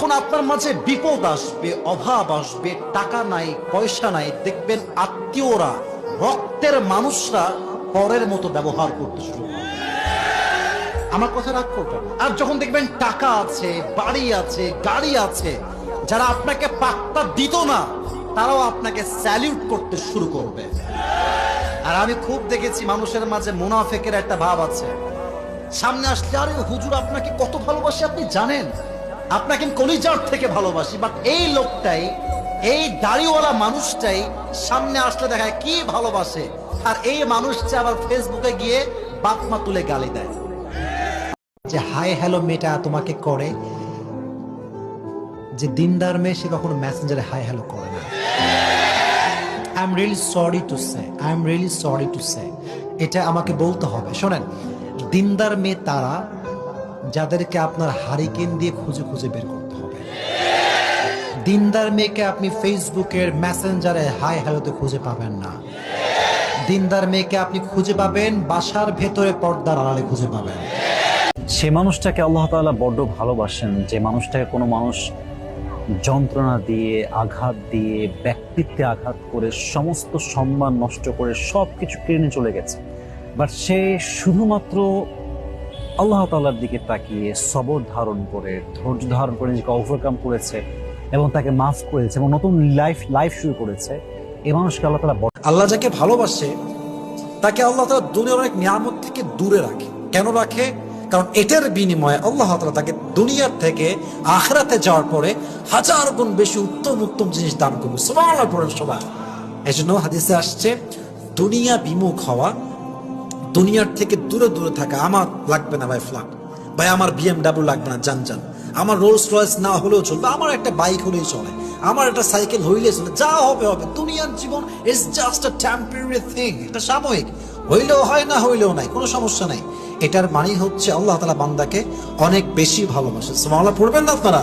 যখন আপনার মাঝে বিপদ আসবে, অভাব আসবে, টাকা নাই, পয়সা নাই, দেখবেন আত্মীয়রা, রক্তের মানুষরা পরের মতো ব্যবহার করতে শুরু করে। আমার কথা রাগ আর যখন দেখবেন টাকা আছে, বাড়ি আছে, গাড়ি আছে, যারা আপনাকে পাত্তা দিত না, তারাও আপনাকে স্যালিউট করতে শুরু করবে। আর আমি খুব দেখেছি মানুষের মাঝে মুনাফেকের একটা ভাব আছে। সামনে আসলে, আরে হুজুর, আপনাকে কত ভালোবাসে, আপনি জানেন? আপনাকে কলিজার থেকে ভালোবাসি বাট এই লোকটাই, এই দাড়িওয়ালা মানুষটাই সামনে আসলে দেখায় কি ভালোবাসে। আর এই মানুষটা আবার ফেসবুকে গিয়ে বাপ মা তুলে গালি দেয়। যে হাই হ্যালো মেয়েটা তোমাকে করে, যে দিনদার মেয়ে সে কখনো মেসেঞ্জারে হাই হ্যালো করে না। I am really sorry to say I am really sorry to say এটা আমাকে বলতে হবে। শোনেন, দিনদার মেয়ে তারা যাদেরকে আপনার হারিকেন দিয়ে খুঁজে খুঁজে বের করতে হবে। দিনদার মেয়েকে আপনি ফেসবুকের মেসেঞ্জারে হাই হ্যালোতে খুঁজে পাবেন না। দিনদার মেয়েকে আপনি খুঁজে পাবেন বাসার ভেতরে পর্দার আড়ালে খুঁজে পাবেন। সে মানুষটাকে আল্লাহ তাআলা বড্ড ভালোবাসেন। যে মানুষটাকে কোনো মানুষ যন্ত্রণা দিয়ে, আঘাত দিয়ে, ব্যক্তিত্বে আঘাত করে, সমস্ত সম্মান নষ্ট করে সব কিছু কেড়ে চলে গেছে। বাট সে শুধুমাত্র আল্লাহ তাআলার দিকে তাকিয়ে সবর ধারণ করে, ধৈর্য ধারণ করে, নিজেকে ওভারকাম করেছে এবং তাকে মাফ করেছে এবং নতুন লাইফ লাইফ শুরু করেছে। এই মানুষকে আল্লাহ বড় আল্লাহ যাকে ভালোবাসে, তাকে আল্লাহ তালা দুনিয়ার অনেক নিয়ামত থেকে দূরে রাখে। কেন রাখে? কারণ এটার বিনিময়ে আল্লাহ তালা তাকে দুনিয়ার থেকে আখরাতে যাওয়ার পরে হাজার গুণ বেশি উত্তম উত্তম জিনিস দান করবে। পরে সবাই। এই জন্য হাদিসে আসছে, দুনিয়া বিমুখ হওয়া দুনিয়ার থেকে দূরে দূরে থাকা আমার লাগবে না ভাই ফ্ল্যাট ভাই, আমার বিএমডাব্লিউ লাগবে না যান যান আমার রোলস রয়েস না হলেও চলবে, আমার একটা বাইক হলেই চলে। আমার একটা সাইকেল হইলে চলে, যা হবে হবে। দুনিয়ার জীবন is just a temporary thing এটা সাময়িক। হইলেও হয় না, হইলেও নাই, কোনো সমস্যা নাই। এটার মানে হচ্ছে আল্লাহ তালা বান্দাকে অনেক বেশি ভালোবাসে। সুবহানাল্লাহ, পড়বেন না আপনারা?